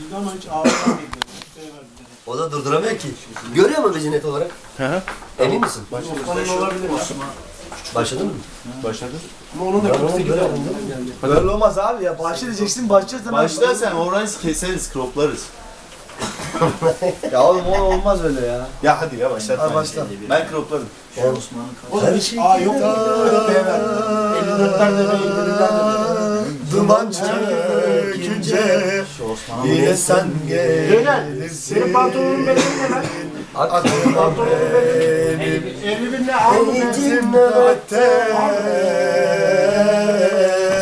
Bizde ama hiç ağırdan bekliyor. Şey. O da durduramıyor ki. Görüyor mu bizi net olarak? Hı hı. Emin misin? Osman'ın olabilir. Başladın mı? Başladı. Ama onun da Ben onu 48 göremedim. aldı. Böyle olmaz abi ya. Başla diyeceksin başlayacağız hemen. Başla sen orayı keseriz, kroplarız. Ya oğlum o olmaz öyle ya. Ya hadi ya başlat. Hadi başla. Ben kroplarım. Oğlum hiç A yok mu? Beyler. 54'lerde ve 50'lerde. Duman çökünce yine sen Beyler, senin pantolonun bedeli ne lan? Aklıma benim 50 bin ne aldın ben? Eğitim nöbette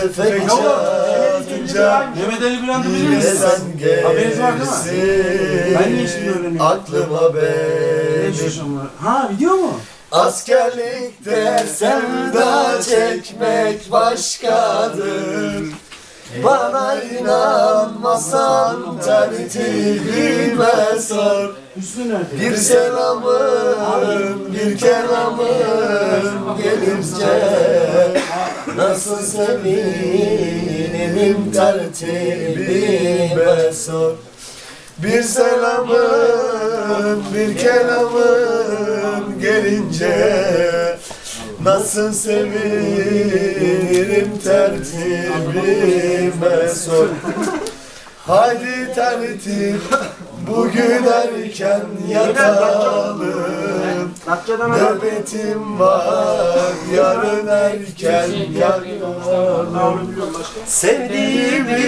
Tüfek çatınca Mehmet Ali Birand'ı bilir Yine misin? sen gelirsin. Ben niye şimdi öğreniyorum? Aklıma Ne benim? Ha video mu? Askerlikte sevda çekmek başkadır Bana inanmasan tertibime nerede? Bir selamın, bir kelamın gelince Nasıl sevinirim tertibime sor Bir selamın, bir kelamın gelince Nasıl sevinirim tertibime sor Haydi tertip bugün erken yatalım. Nöbetim var yarın erken yatalım. Sevdiğimi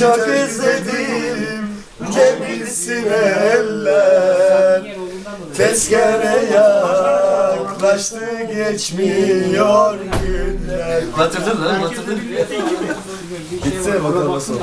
çok özledim Ne bilsin eller Tezkere yaklaştı geçmiyor günler Batırdın lan batırdın. Gitsene bakalım nasıl